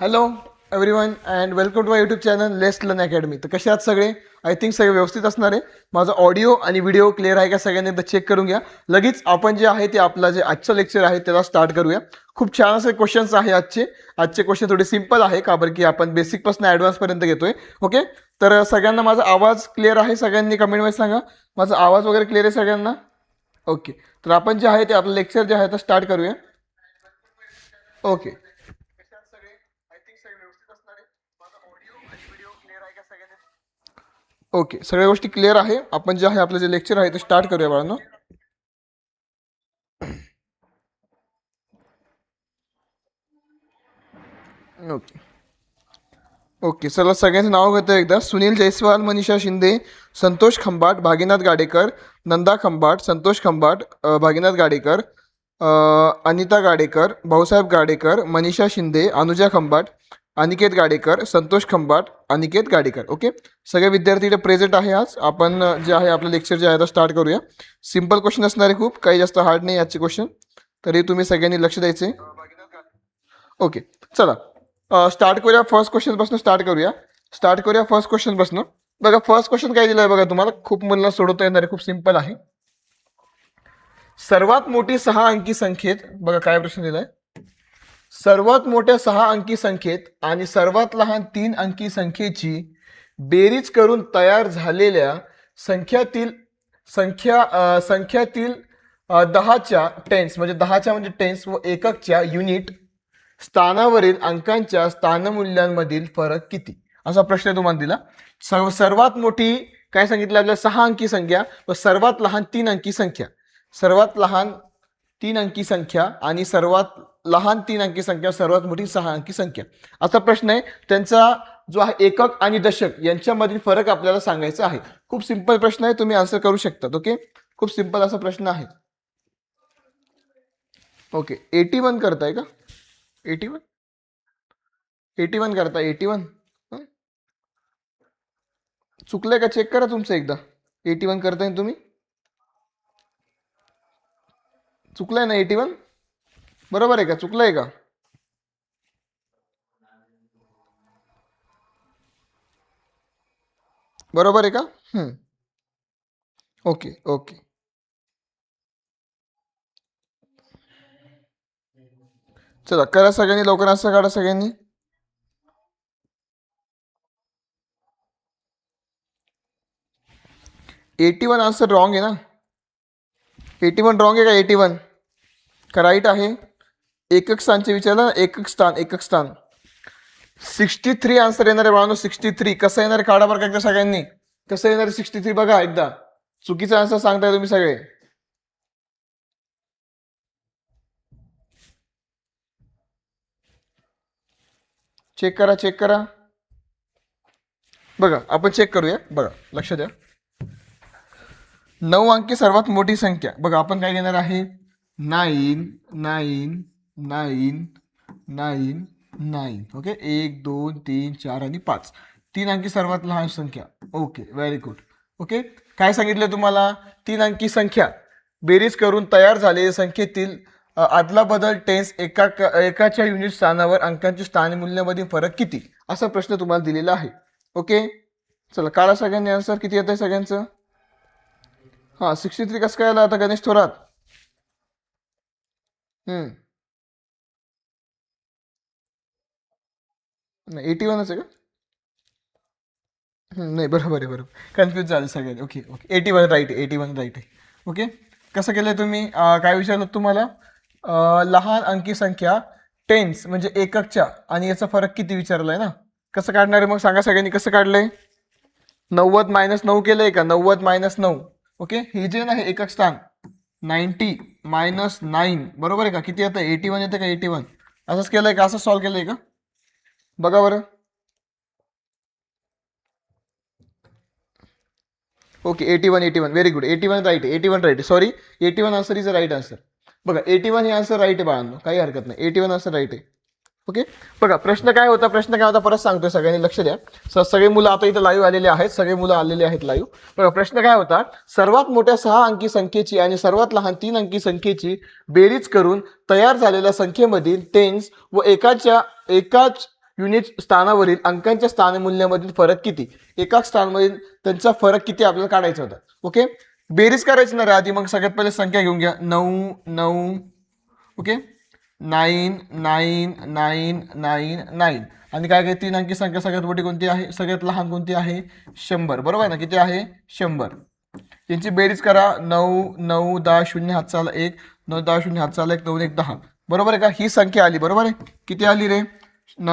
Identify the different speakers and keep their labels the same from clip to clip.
Speaker 1: Hello everyone and welcome to my YouTube channel लेस्ट learn academy तर कसे आहात सगळे? आय थिंक सगळे व्यवस्थित असणार आहे. माझा ऑडिओ आणि व्हिडिओ क्लिअर आहे का सगळ्यांनी एकदा चेक करून घ्या. लगेच आपण जे आहे ते आपला जे आजचं लेक्चर आहे त्याला स्टार्ट करूया. खूप छान असे क्वेश्चन्स आहे आजचे. आजचे क्वेश्चन थोडे सिंपल आहे का बरं की आपण बेसिकपासून ॲडव्हान्सपर्यंत घेतोय. ओके तर सगळ्यांना माझा आवाज क्लिअर आहे सगळ्यांनी कमेंटमध्ये सांगा. माझा आवाज वगैरे क्लिअर आहे सगळ्यांना? ओके तर आपण जे आहे ते आपलं लेक्चर जे आहे ते स्टार्ट करूया. ओके ओके सगळ्या गोष्टी क्लिअर आहे. आपण जे आहे आपलं जे लेक्चर आहे ते स्टार्ट करूया बाळांनो. ओके. ओके चला सगळ्यांचं नाव घेतो एकदा. सुनील जयस्वाल मनीषा शिंदे संतोष खंबाट भागीनाथ गाडेकर नंदा खंबाट संतोष खंबाट भागीनाथ गाडेकर अनिता गाडेकर भाऊसाहेब गाडेकर मनीषा शिंदे अनुजा खंबाट अनिकेत गाडेकर संतोष खंबाट अनिकेत गाडेकर. ओके सगळे विद्यार्थी इथे प्रेझेंट आहे आज. आपण जे आहे आपलं लेक्चर जे आहे तर स्टार्ट करूया. सिंपल क्वेश्चन असणार आहे खूप काही जास्त हार्ड नाही आजचे क्वेश्चन तरी तुम्ही सगळ्यांनी लक्ष द्यायचे. ओके चला. स्टार्ट करूया. फर्स्ट क्वेश्चनपासून स्टार्ट करूया. स्टार्ट करूया फर्स्ट क्वेश्चनपासून बघा फर्स्ट क्वेश्चन काय दिलं आहे बघा तुम्हाला? खूप मुलांना सोडवता येणार आहे. खूप सिंपल आहे. सर्वात मोठी सहा अंकी संख्येत बघा काय प्रश्न दिलाय? सर्वात मोठ्या सहा अंकी संख्येत आणि सर्वात लहान तीन अंकी संख्येची बेरीज करून तयार झालेल्या संख्यातील संख्या संख्यातील दहाच्या टेन्स म्हणजे दहाच्या म्हणजे टेन्स व एककच्या युनिट स्थानावरील अंकांच्या स्थानमूल्यांमधील फरक किती? असा प्रश्न तुम्हाला दिला. सर्व सर्वात मोठी काय सांगितलं आपल्याला? सहा अंकी संख्या व सर्वात लहान तीन अंकी संख्या. सर्वात लहान तीन अंकी संख्या आणि सर्वात लहान तीन अंकी संख्या सर्वात मोठी सहा अंकी संख्या. असा प्रश्न आहे त्यांचा जो आहे एकक आणि दशक यांच्यामधील फरक आपल्याला सांगायचा आहे. खूप सिंपल प्रश्न आहे तुम्ही आन्सर करू शकतात ओके खूप सिंपल असा प्रश्न आहे. ओके एटी वन करताय का? एटी वन एटी वन करताय एटी वन चुकलंय का? चेक करा तुमचं एकदा. एटी वन करताय ना तुम्ही? चुकलंय ना एटी वन बरोबर आहे का? चुकलंय का? बरोबर आहे का? हम्म. Okay okay. चला, करा सगळ्यांनी, लवकर असं काढा सगळ्यांनी. एटी वन आन्सर रॉंग आहे ना? एटी वन रॉंग आहे का एटी वन का राईट आहे? एकक स्थानचे विचारलं एकक स्थान एकक स्थान. सिक्स्टी थ्री आन्सर येणार आहे बाळांनो सिक्स्टी थ्री कसं येणार काढा बरं का एकदा सगळ्यांनी? कसं येणार सिक्स्टी थ्री बघा एकदा. चुकीचा आन्सर सांगताय तुम्ही सगळे. चेक करा चेक करा. बघा आपण चेक करूया. बघा लक्ष द्या नऊ अंकी सर्वात मोठी संख्या. बघा आपण काय घेणार आहे? Nine nine nine nine nine. Okay? एक दोन तीन चार आणि पाच. तीन अंकी सर्वात लहान संख्या. Okay very good. ओके? काय सांगितलं तुम्हाला? तीन अंकी संख्या. बेरीज करून तयार झालेल्या संख्येतील आदला बदल टेन्स एका एकाच्या युनिट स्थानावर अंकांच्या स्थानमूल्यामधील फरक किती? असा प्रश्न तुम्हाला दिलेला आहे. ओके? चला काढा सगळ्यांनी आन्सर किती येत आहे सगळ्यांचं? हां सिक्स्टी थ्री कसं काय आलं आता गणेश थोरात? हम्म. नाही एटी वनच आहे का? नाही बरोबर आहे बरोबर कन्फ्यूज झालं सगळे. Okay okay eighty one right आहे एटी वन राईट आहे. ओके कसं केलं आहे तुम्ही काय विचारलं तुम्हाला? लहान अंकी संख्या टेन्स म्हणजे एककच्या. आणि याचा फरक किती विचारला आहे ना? कसं काढणार आहे मग? सांगा सगळ्यांनी कसं काढलंय? नव्वद मायनस नऊ केलंय का? नव्वद मायनस नऊ. ओके हे जे आहे एकक स्थान. नाईन्टी मायनस नाईन बरोबर आहे का? किती येतं एटी वन येतं का? एटी वन असंच केलंय का? असं सॉल्व केलंय का? बघा बरं. Okay eighty one eighty one very good eighty one right eighty one right sorry eighty one answer is a right answer बघा एटी वन हे आन्सर राईट आहे बाळांनो. काही हरकत नाही. एटी वन आन्सर राईट आहे. ओके? बघा प्रश्न काय होता? प्रश्न काय होता? परत सांगतोय सगळ्यांनी. लक्ष द्या. स- सगळे मुलं आता इथं लाईव्ह आलेले आहेत. सगळे मुलं आलेले आहेत लाईव्ह बघा प्रश्न काय होता? सर्वात मोठ्या सहा अंकी संख्येची आणि सर्वात लहान तीन अंकी संख्येची बेरीज करून तयार झालेल्या संख्येमधील टेन्स व एकाच्या एकाच युनिट स्थानावरील अंकांच्या स्थानमूल्यामधील फरक किती? एका स्थानामधील त्यांचा फरक किती आपल्याला काढायचा होता. ओके? बेरीज करायची ना रे आधी मग सगळ्यात पहिले संख्या घेऊन घ्या. नऊ नऊ okay? Nine nine nine nine nine. आणि काय काय? तीन अंकी संख्या सगळ्यात मोठी कोणती आहे? सगळ्यात लहान कोणती आहे? शंभर. बरोबर आहे ना? किती आहे? शंभर. यांची बेरीज करा. नऊ नऊ दहा शून्य हात चाला एक. नऊ दहा शून्य हात चाला एक. दोन एक दहा. बरोबर आहे का? ही संख्या आली. बरोबर आहे? किती आली रे? न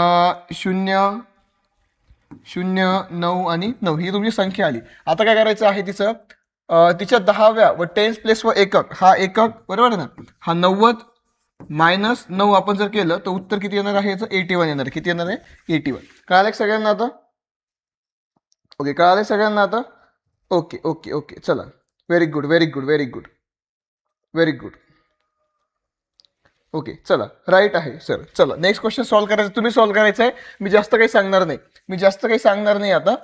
Speaker 1: शून्य शून्य नऊ आणि नऊ. ही तुमची संख्या आली. आता काय करायचं आहे तिचं? तिच्या दहाव्या व टेन्स प्लेस व एकक. हा एकक बरोबर आहे ना? हा नव्वद मायनस नऊ आपण जर केलं तर उत्तर किती येणार आहे? याचं एटी वन येणार किती येणार आहे? एटी वन कळालं सगळ्यांना आता? ओके कळालं सगळ्यांना आता? ओके ओके ओके चला. Very good very good very good very good okay चला राईट आहे सर चला नेक्स्ट क्वेश्चन सॉल्व्ह करायचं तुम्ही सॉल्व्ह करायचं आहे मी जास्त काही सांगणार नाही. मी जास्त काही सांगणार नाही आता.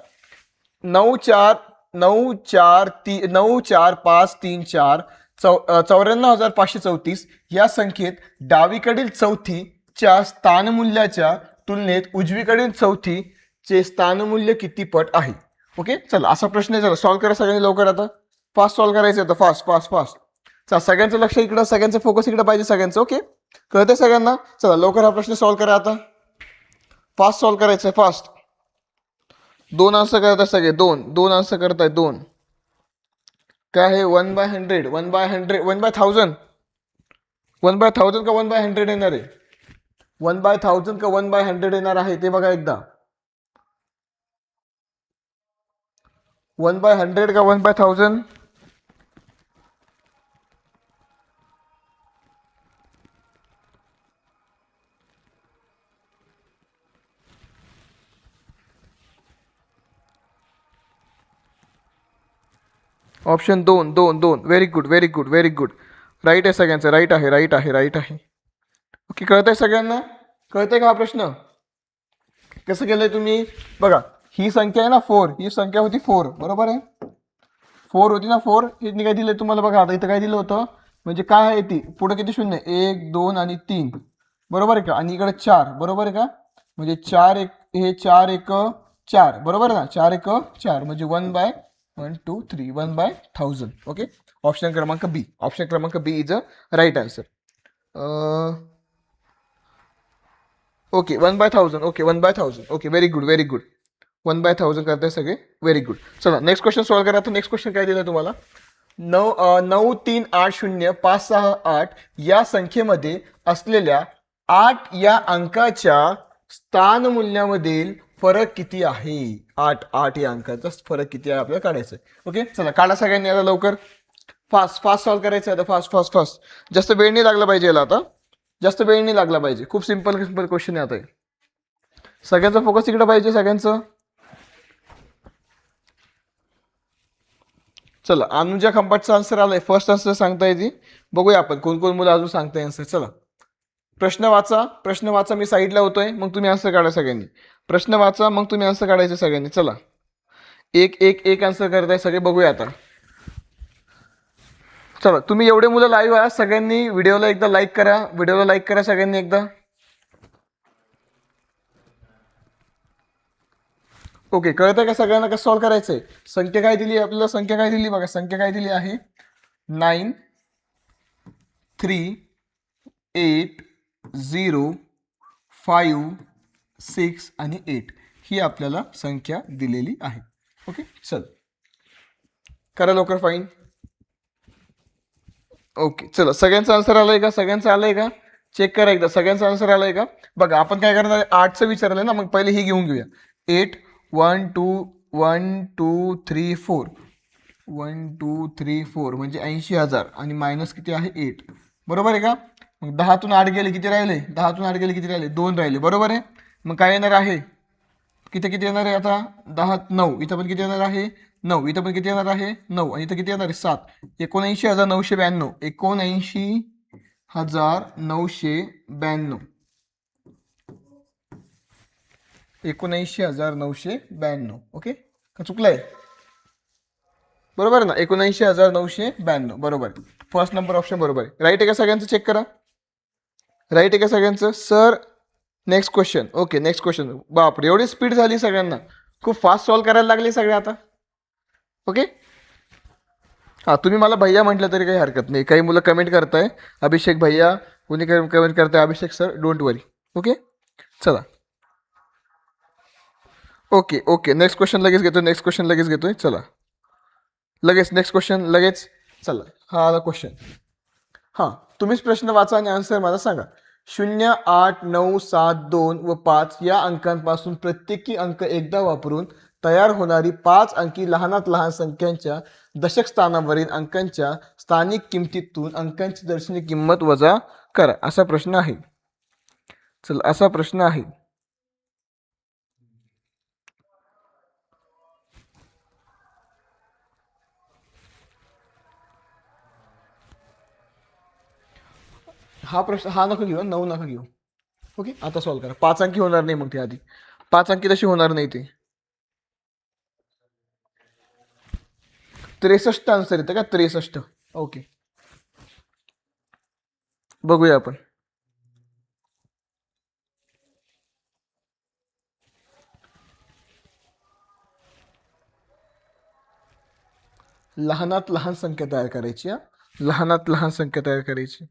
Speaker 1: नऊ चार नऊ चार ती नऊ चार पाच तीन चार चौ चौऱ्याण्णव हजार पाचशे चौतीस या संख्येत डावीकडील चौथीच्या स्थानमूल्याच्या तुलनेत उजवीकडील चौथीचे स्थानमूल्य किती पट आहे? ओके चला असा प्रश्न आहे चला सॉल्व्ह करा सगळ्यांनी लवकर आता. फास्ट सॉल्व्ह करायचं आता फास्ट फास्ट फास्ट चला सगळ्यांचं लक्ष इकडं सगळ्यांचं फोकस इकडं पाहिजे सगळ्यांचं ओके कळतंय सगळ्यांना? चला लवकर हा प्रश्न सॉल्व्ह करा आता. फास्ट सॉल्व्ह करायचं आहे फास्ट दोन आन्सर करताय सगळे दोन. दोन आन्सर करताय दोन. काय आहे? One by hundred one by hundred one by thousand one by thousand का वन बाय हंड्रेड येणार आहे? वन बाय थाउजंड का वन बाय हंड्रेड येणार आहे? ते बघा एकदा. वन बाय हंड्रेड का वन बाय थाउजंड ऑप्शन दोन दोन दोन. Very good very good very good right आहे सगळ्यांचं. राईट आहे राईट आहे राईट आहे. ओके कळतंय सगळ्यांना? कळतंय का हा प्रश्न? कसं केलं आहे तुम्ही? बघा ही संख्या आहे ना फोर ही संख्या होती फोर बरोबर आहे? फोर होती ना फोर हे काय दिलं तुम्हाला? बघा आता इथं काय दिलं होतं? म्हणजे काय आहे ती? पुढे किती शून्य? एक दोन आणि तीन. बरोबर आहे का? आणि इकडे चार. बरोबर आहे का? म्हणजे चार एक हे चार एक चार. बरोबर आहे ना? चार एक चार. म्हणजे one by one two three one by thousand okay option क्रमांक बी ऑप्शन क्रमांक B is a right answer okay one by thousand okay one by thousand okay very good very good one by thousand करताय सगळे. Very good चला next question solve करा. तर next question काय दिलं तुम्हाला? नऊ नऊ तीन आठ शून्य पाच सहा आठ या संख्येमध्ये असलेल्या आठ या अंकाच्या स्थानमूल्यामधील फरक किती आहे? आठ आठ या अंकाचा फरक किती आहे आपल्याला काढायचं आहे ओके चला काढा सगळ्यांनी आता लवकर. फास्ट फास्ट सॉल्व करायचं आहे आता फास्ट फास्ट फास्ट जास्त वेळ नाही लागला पाहिजे याला आता. जास्त वेळ नाही लागला पाहिजे. खूप सिंपल सिंपल क्वेश्चन आहे आता सगळ्यांचा फोकस इकडे पाहिजे सगळ्यांचं. चला अनुजा खंपाटचा आन्सर आलाय. फर्स्ट आन्सर सांगता येते. बघूया आपण कोण कोण मुलं अजून सांगताय आन्सर चला. प्रश्न वाचा. प्रश्न वाचा मी साईडला होतोय. मग तुम्ही आन्सर काढा सगळ्यांनी. प्रश्न वाचा मग तुम्ही आन्सर काढायचे सगळ्यांनी. चला. एक एक एक आन्सर करताय सगळे बघूया आता. चला तुम्ही एवढे मुलं लाईव्ह आहात सगळ्यांनी व्हिडिओला एकदा लाईक करा. व्हिडिओला लाईक करा सगळ्यांनी एकदा. ओके कळतंय का सगळ्यांना कसं सॉल्व्ह करायचंय? संख्या काय दिली आपल्याला? संख्या काय दिली बघा संख्या काय दिली आहे? Nine three eight zero five six आणि एट ही आपल्याला संख्या दिलेली आहे. ओके? चल. करा लवकर फाईन. ओके चला. सगळ्यांचा आन्सर आलाय का? सगळ्यांचं आहे का? चेक करा एकदा. सगळ्यांचा आन्सर आलाय का? बघा आपण काय करणार आठचं विचारलंय ना मग पहिले ही घेऊन घेऊया. Eight one two one two three four. One two three four म्हणजे ऐंशी हजार. आणि मायनस किती आहे? एट. बरोबर आहे का? मग दहातून आठ गेले किती राहिले? दहातून आठ गेले किती राहिले? दोन राहिले. बरोबर आहे? मग काय येणार आहे? किती किती येणार आहे आता? दहा नऊ. इथं पण किती येणार आहे? नऊ. इथं पण किती येणार आहे? नऊ. आणि इथं किती येणार आहे? सात. एकोणऐंशी हजार नऊशे ब्याण्णव. एकोणऐंशी हजार नऊशे ब्याण्णव. एकोणऐंशी हजार नऊशे ब्याण्णव. ओके? का चुकलंय? बरोबर आहे ना? एकोणऐंशी हजार नऊशे ब्याण्णव. बरोबर. फर्स्ट नंबर ऑप्शन बरोबर आहे. राईट आहे का सगळ्यांचं? चेक करा. राईट आहे का सगळ्यांचं? Sir next question okay next question बापरे एवढी स्पीड झाली सगळ्यांना. खूप फास्ट सॉल्व करायला लागले सगळे आता. ओके हां तुम्ही मला भैया म्हटलं तरी काही हरकत नाही. काही मुलं कमेंट करताय. अभिषेक भैया कुणी कमेंट करताय? Abhishek sir don't worry okay चला. ओके ओके नेक्स्ट क्वेश्चन लगेच घेतोय. नेक्स्ट क्वेश्चन लगेच घेतोय. चला. लगेच नेक्स्ट क्वेश्चन लगेच. चला. हा आला क्वेश्चन हां तुम्हीच प्रश्न वाचा आणि आन्सर मला सांगा. शून्य आठ नऊ सात दोन व पाच या अंकांपासून प्रत्येकी अंक एकदा वापरून तयार होणारी पाच अंकी लहानात लहान संख्यांच्या दशक स्थानावरील अंकांच्या स्थानिक किमतीतून अंकांची दर्शनी किंमत वजा करा. असा प्रश्न आहे. चल असा प्रश्न आहे. हा प्रश्न हा नका घेऊ नऊ नका घेऊ. ओके आता सॉल्व करा. पाच अंकी होणार नाही मग ते आधी. पाच अंकी तशी होणार नाही ते. त्रेसष्ट आन्सर येतं का? त्रेसष्ट. ओके बघूया आपण. लहानात लहान संख्या तयार करायची लहानात लहान संख्या तयार करायची.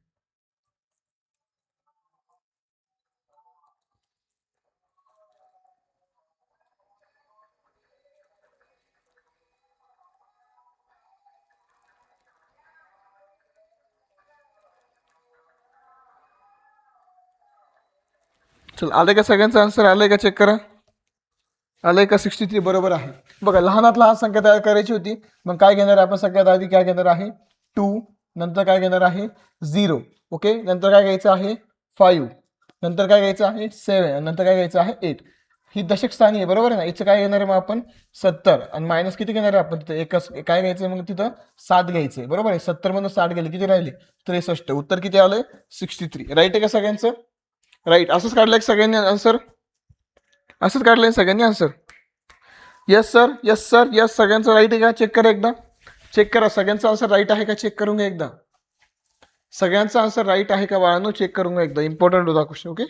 Speaker 1: चल आलंय का सगळ्यांचं आन्सर आलंय का चेक करा? आलंय का सिक्स्टी थ्री बरोबर आहे. बघा लहानात लहान संख्या तयार करायची होती. मग काय घेणार आहे आपण सगळ्यात आधी? काय घेणार आहे? टू नंतर काय घेणार आहे? झिरो ओके नंतर काय घ्यायचं आहे? फाईव्ह नंतर काय घ्यायचं आहे? सेवन नंतर काय घ्यायचं आहे? एट ही दशक स्थानी आहे बरोबर आहे ना? याचं काय घेणार आहे मग आपण? सत्तर. आणि मायनस किती घेणार आहे आपण तिथं? एकच. काय घ्यायचं आहे मग तिथं? सात घ्यायचं आहे. बरोबर आहे? सत्तर मधून साठ गेले. किती राहिले? त्रेसष्ट. उत्तर किती आलंय? सिक्स्टी थ्री राईट आहे का सगळ्यांचं? राईट असंच काढलंय सगळ्यांनी आन्सर असंच काढलंय सगळ्यांनी answer yes sir yes sir yes सगळ्यांचं राईट आहे का? चेक करा एकदा. चेक करा. सगळ्यांचा आन्सर राईट आहे का? चेक करून घ्या एकदा. सगळ्यांचा आन्सर राईट आहे का बाळांनो? चेक करून घ्या एकदा. इम्पॉर्टंट होता क्वेश्चन ओके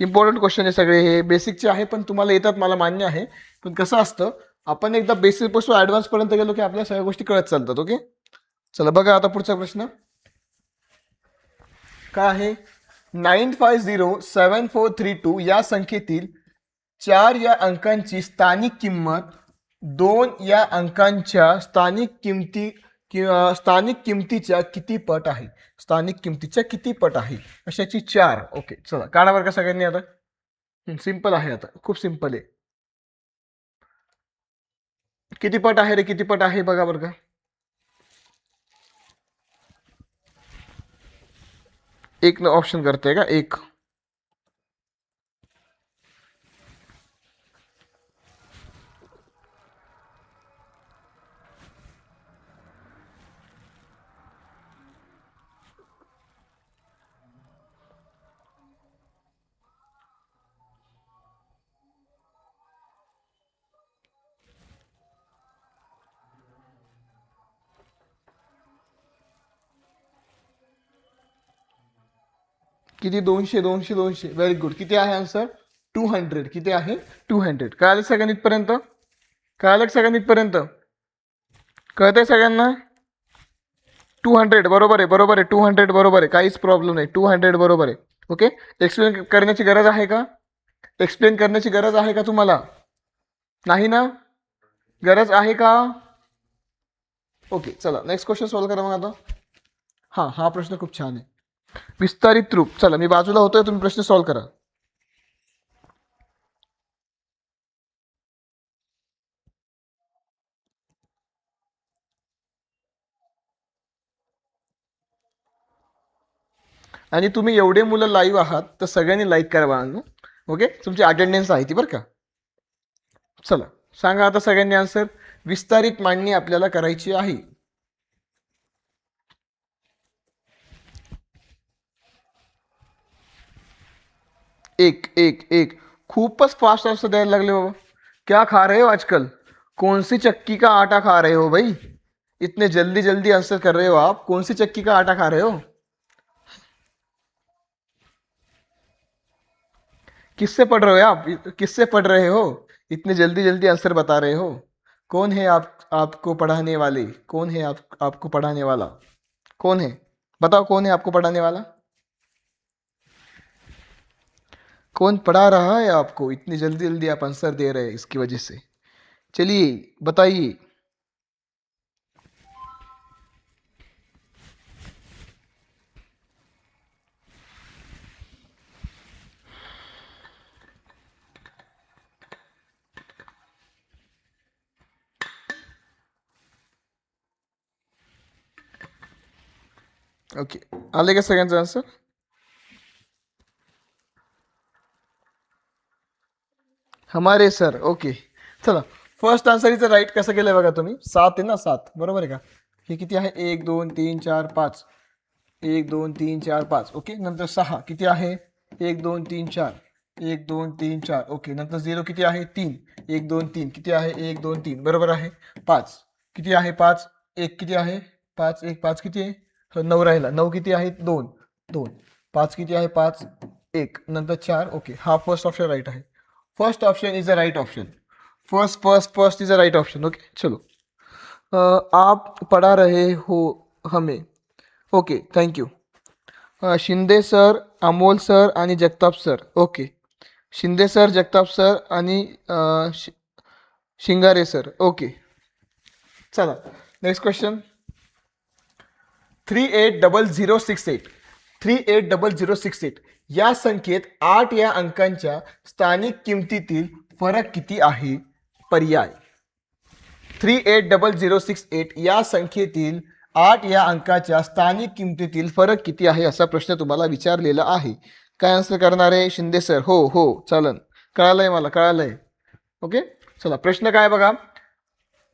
Speaker 1: इम्पॉर्टंट क्वेश्चन आहे सगळे हे. बेसिकचे आहे पण तुम्हाला येतात. मला मान्य आहे. पण कसं असतं आपण एकदा बेसिकपासून ॲडव्हान्सपर्यंत गेलो की आपल्या सगळ्या गोष्टी कळत चालतात ओके चला बघा आता पुढचा प्रश्न. काय आहे? Nine five zero seven four three two या संख्येतील चार या अंकांची स्थानिक किंमत दोन या अंकांच्या स्थानिक किमती किंवा स्थानिक किमतीच्या किती पट आहे स्थानिक किमतीच्या किती पट आहे अशाची चार ओके चला काढा बरं का सगळ्यांनी आता सिंपल आहे आता खूप सिंपल आहे किती पट आहे रे किती पट आहे बघा बरं का एक ऑप्शन करते का? एक. किती? दोनशे दोनशे दोनशे. व्हेरी गुड किती आहे आन्सर टू हंड्रेड किती आहे? टू हंड्रेड कळालं सगळ्यांनी इथपर्यंत कळालं आलं सगळ्यांनी इथपर्यंत कळतंय सगळ्यांना? टू हंड्रेड बरोबर आहे बरोबर आहे. टू हंड्रेड बरोबर आहे. काहीच प्रॉब्लेम नाही. टू हंड्रेड बरोबर आहे. ओके एक्सप्लेन करण्याची गरज आहे का? एक्सप्लेन करण्याची गरज आहे का तुम्हाला? नाही ना? गरज आहे का? ओके चला. नेक्स्ट क्वेश्चन सॉल्व करा मग आता. हां हा प्रश्न खूप छान आहे. विस्तारित रूप. चला मी बाजूला होतोय तुम्ही प्रश्न सॉल्व करा. आणि तुम्ही एवढे मुलं लाईव्ह आहात तर सगळ्यांनी लाईक करा बाळांनो. ओके तुमची अटेंडन्स आहे ती बरं का? चला सांगा आता सगळ्यांनी आन्सर विस्तारित मांडणी आपल्याला करायची आहे. एक एक एक। खूपच फास्ट आंसर द्यायला लागले बाबा क्या खा रहे हो आजकल? कौन सी चक्की का आटा खा रहे हो भाई? इतने जल्दी जल्दी आंसर कर रहे हो आप। कौन सी चक्की का आटा खा रहे हो? किससे पढ़ रहे हो आप? किससे पढ़ रहे हो? इतने जल्दी जल्दी आंसर बता रहे हो। कौन है आप, आपको पढ़ाने वाले? कौन है आप, आपको पढ़ाने वाला? कौन है? बताओ कौन है आपको पढ़ाने वाला? कौन पढ़ा रहा है आपको? इतनी जल्दी जल्दी आप आंसर दे रहे हैं इसकी वजह से। चलिए, बताइए। ओके आले का सगळ्यांचा आन्सर हमारे सर ओके चला फर्स्ट आन्सर इथं राईट कसं केलं बघा तुम्ही? सात आहे ना सात. बरोबर आहे का? हे किती आहे? एक दोन तीन चार पाच. एक दोन तीन चार पाच. ओके नंतर सहा. किती आहे? एक दोन तीन चार. एक दोन तीन चार. ओके नंतर झिरो किती आहे? तीन. एक दोन तीन. किती आहे? एक दोन तीन. बरोबर आहे? पाच. किती आहे? पाच. एक किती आहे? पाच. एक पाच किती आहे? नऊ राहिला. नऊ किती आहे? दोन. दोन. पाच किती आहे? पाच. एक. नंतर चार. ओके हा फर्स्ट ऑप्शन राईट आहे. First option is a right option first first first is a right option okay चलो। अ, आप पढ़ा रहे हो हमें। Okay thank you Shinde sir Amol sir आणि Jagtap sir. Okay Shinde sir Jagtap sir शि- शिंगारे सर। ओके चला next question three eight double zero six eight three eight double zero six eight या संख्येत आठ या अंकांच्या स्थानिक किमतीतील फरक किती आहे? पर्याय. Three eight double zero six eight या संख्येतील आठ या अंकाच्या स्थानिक किमतीतील फरक किती आहे असा प्रश्न तुम्हाला विचारलेला आहे. काय आन्सर करणार आहे? शिंदे सर हो हो चालन. कळालंय मला कळालंय. ओके चला प्रश्न काय बघा?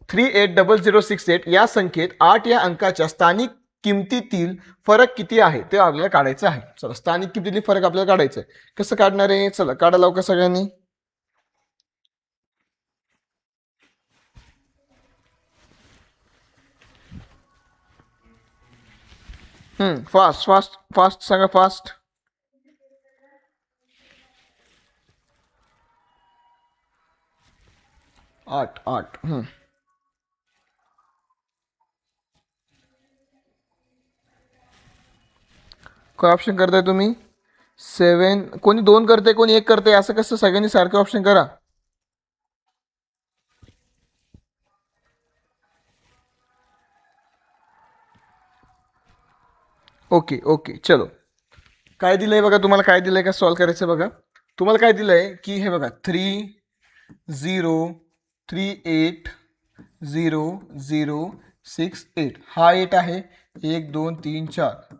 Speaker 1: Three eight double zero six eight या संख्येत आठ या अंकाच्या स्थानिक किमतीतील फरक किती आहे ते आपल्याला काढायचं आहे. चला स्थानिक किमतीतील फरक आपल्याला काढायचं आहे. कसं काढणार आहे? चला काढा लवकर सगळ्यांनी. हम्म फास्ट फास्ट फास्ट सांगा फास्ट आठ आठ हम्म. काय ऑप्शन करताय तुम्ही? सेवन कोणी दोन करते कोणी एक करते असं कसं सगळ्यांनी सारखं ऑप्शन करा. ओके ओके चलो. काय दिलंय बघा? तुम्हाला काय दिलंय का सॉल्व करायचं बघा? तुम्हाला काय दिलंय की हे बघा three zero three eight zero zero six eight हा एट आहे. एक दोन तीन चार.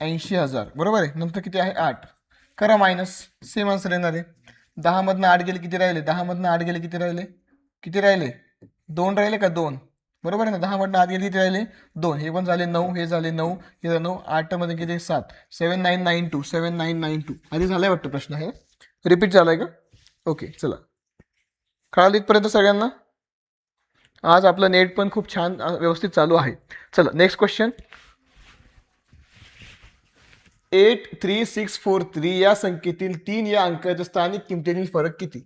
Speaker 1: ऐंशी हजार. बरोबर आहे? नंतर किती आहे? आठ. करा मायनस सेम आन्सर येणार आहे. दहामधनं आठ गेले किती राहिले? दहामधनं आठ गेले किती राहिले? किती राहिले? दोन राहिले का? दोन. बरोबर आहे ना? दहामधनं आठ गेले किती राहिले? दोन. हे पण झाले नऊ हे झाले नऊ हे नऊ. आठमध्ये किती? सात. Seven nine nine two seven nine nine two आधी झालाय वाटतं प्रश्न आहे रिपीट झालाय का? ओके चला. कळालं इथपर्यंत सगळ्यांना? आज आपलं नेट पण खूप छान व्यवस्थित चालू आहे. चला next question eight three six four three या संख्येतील तीन या अंकाच्या स्थानिक किमतीतील फरक किती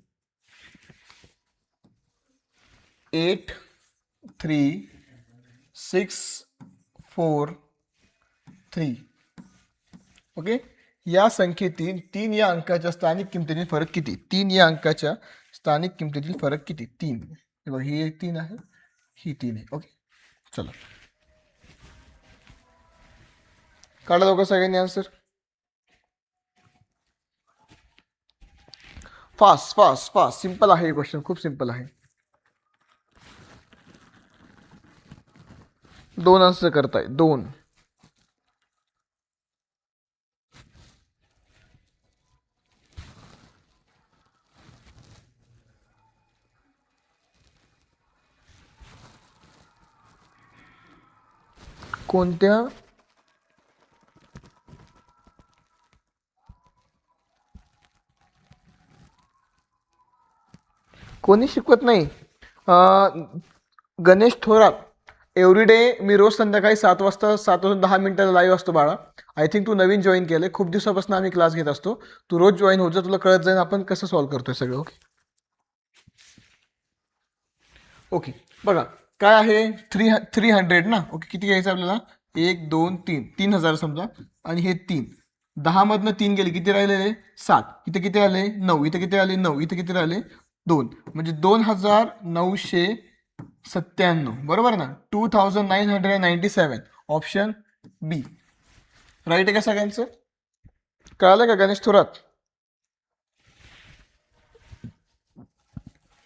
Speaker 1: eight three six four three okay या संख्येतील तीन या अंकाच्या स्थानिक किमतीतील फरक किती तीन या अंकाच्या स्थानिक किमतीतील फरक किती तीन बघा, ही एक तीन आहे ही तीन आहे ओके चला काढा दोघं सगळ्यांनी answer fast fast fast. Simple आहे क्वेश्चन खूप सिंपल आहे. दोन आन्सर करताय दोन. कोणत्या कोणी शिकवत नाही. गणेश थोरात एव्हरीडे मी रोज संध्याकाळी सात वाजता सात वाजून दहा मिनटाला लाईव्ह असतो बाळा. आय थिंक तू नवीन जॉईन केलंय. खूप दिवसापासून आम्ही क्लास घेत असतो. तू रोज जॉईन होत जा तुला कळत जाईल आपण कसं सॉल्व्ह करतोय सगळं ओके ओके बघा काय आहे? थ्री थ्री हंड्रेड ना? ओके किती घ्यायचं आपल्याला? एक दोन तीन. तीन हजार समजा. आणि हे तीन. दहामधनं तीन गेले किती राहिलेले? सात. इथे किती आले नऊ. इथे किती आले नऊ. इथे किती राहिले? दोन. म्हणजे दोन हजार नऊशे सत्त्याण्णव. बरोबर ना? Two thousand nine hundred ninety seven. Option B. Right आहे का सगळ्यांचं? कळालं का गणेश थोरात?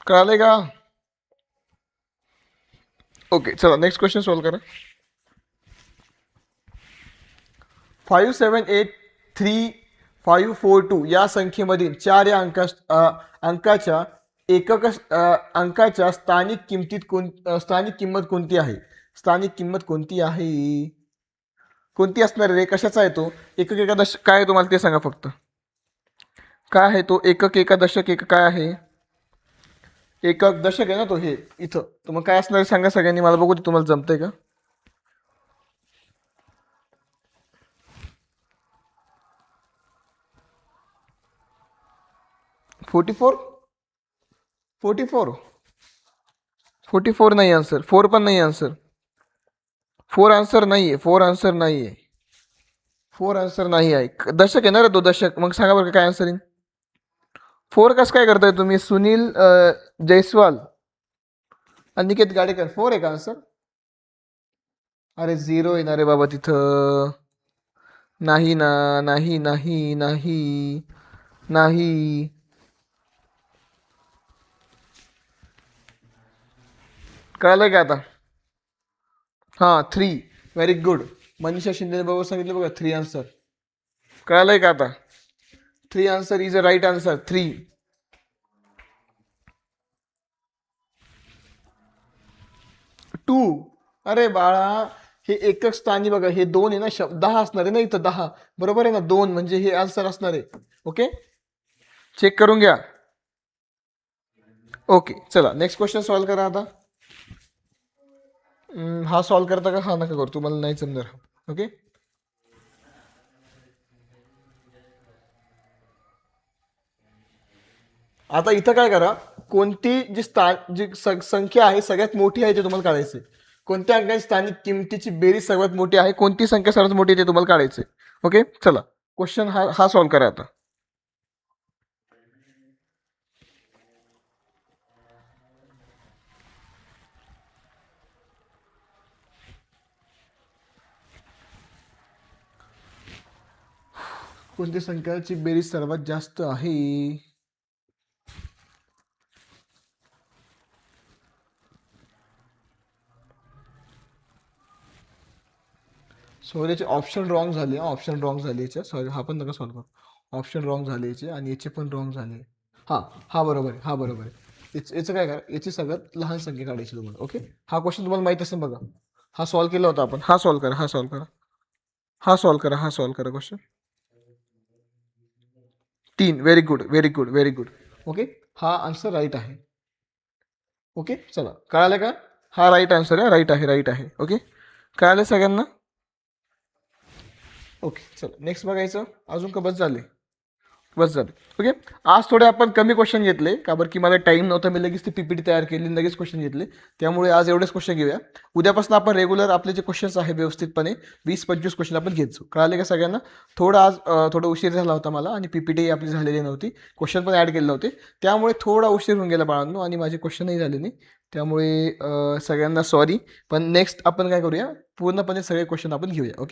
Speaker 1: कळालंय का? ओके चला नेक्स्ट क्वेश्चन सॉल्व करा. Five seven eight three five four two या संख्येमधील चार या अंका अंकाच्या एकक अंकाच्या स्थानिक किमतीत कोण स्थानिक किंमत कोणती आहे? स्थानिक किंमत कोणती आहे? कोणती असणार रे? कशाचा आहे तो? एकक एका दशक काय आहे तुम्हाला ते सांगा फक्त. काय आहे तो? एकक एका दशक एक काय आहे? एकक दशक आहे ना तो हे इथं. तर मग काय असणार आहे सांगा सगळ्यांनी. मला बघू दे तुम्हाला जमतंय का? Forty four? Forty four. Forty four नाही आन्सर फोर पण नाही आन्सर फोर आन्सर नाही आहे फोर आन्सर नाही आहे फोर आन्सर नाही आहे. दशक आहे ना रे तो दशक. मग सांगा बरं का काय आन्सर येईल फोर कसं काय करताय तुम्ही? सुनील जयस्वाल अनिकेत गाडेकर. फोर आहे का आन्सर अरे झिरो येणार रे बाबा तिथं. नाही ना नाही नाही नाही नाही. कळालं का आता? हां three very good Manisha Shinde बरोबर सांगितलं बघा थ्री आन्सर कळालंय का आता? Three answer is a right answer three two अरे बाळा हे एकच स्थानी बघा हे दोन आहे ना शब्द दहा असणार आहे ना इथं दहा. बरोबर आहे ना दोन म्हणजे हे आन्सर असणार आहे. ओके चेक करून घ्या. ओके चला. नेक्स्ट क्वेश्चन सॉल्व करा आता. हा सॉल्व करता का? हा नका करू. तुम्हाला नाही समजणार ओके आता इथं काय करा? कोणती जी स्थान जी संख्या आहे सगळ्यात मोठी आहे ते तुम्हाला काढायचे कोणत्या अंकाची स्थानिक किमतीची बेरीज सर्वात मोठी आहे कोणती संख्या सर्वात मोठी आहे ते तुम्हाला काढायचे ओके चला. क्वेश्चन हा हा सॉल्व करा आता. कोणत्या संख्याची बेरीज सर्वात जास्त आहे? सॉरी याचे ऑप्शन रॉंग झाले ऑप्शन रॉंग झाले याच्या सॉरी हा पण नका सॉल्व करू. ऑप्शन रॉंग झाले याचे आणि याचे पण रॉंग झाले. हां हा बरोबर आहे हा बरोबर आहे. याचं काय करा याची सगळ्यात लहान संख्या काढायची तुम्हाला ओके? हा क्वेश्चन तुम्हाला माहीत असेल बघा. हा सॉल्व केला होता आपण. हा सॉल्व करा हा सॉल्व करा. हा सॉल्व करा हा सॉल्व करा क्वेश्चन तीन. Very good very good very good okay हा आन्सर राईट आहे. ओके चला. कळालं का? हा राईट आन्सर आहे. राईट आहे राईट आहे. ओके कळालं सगळ्यांना? ओके चला. नेक्स्ट बघायचं. अजून का बस झाले? बस झाले. ओके आज थोडे आपण कमी क्वेश्चन घेतले का बरं की मला टाईम नव्हता मी लगेच ती पीपीटी तयार केली आणि लगेच क्वेश्चन घेतले. त्यामुळे आज एवढेच क्वेश्चन घेऊया. उद्यापासून आपण रेग्युलर आपले जे क्वेश्चन्स आहे व्यवस्थितपणे वीस पंचवीस क्वेश्चन आपण घेत जाऊ कळाले का सगळ्यांना? थोडं आज थोडं उशीर झाला होता मला आणि पीपीटी आपली झालेली नव्हती. क्वेश्चन पण ॲड केले नव्हते त्यामुळे थोडा उशीर होऊन गेला बाळांनो आणि माझे क्वेश्चनही झाले नाही. त्यामुळे सगळ्यांना सॉरी पण नेक्स्ट आपण काय करूया? पूर्णपणे सगळे क्वेश्चन आपण घेऊया. ओके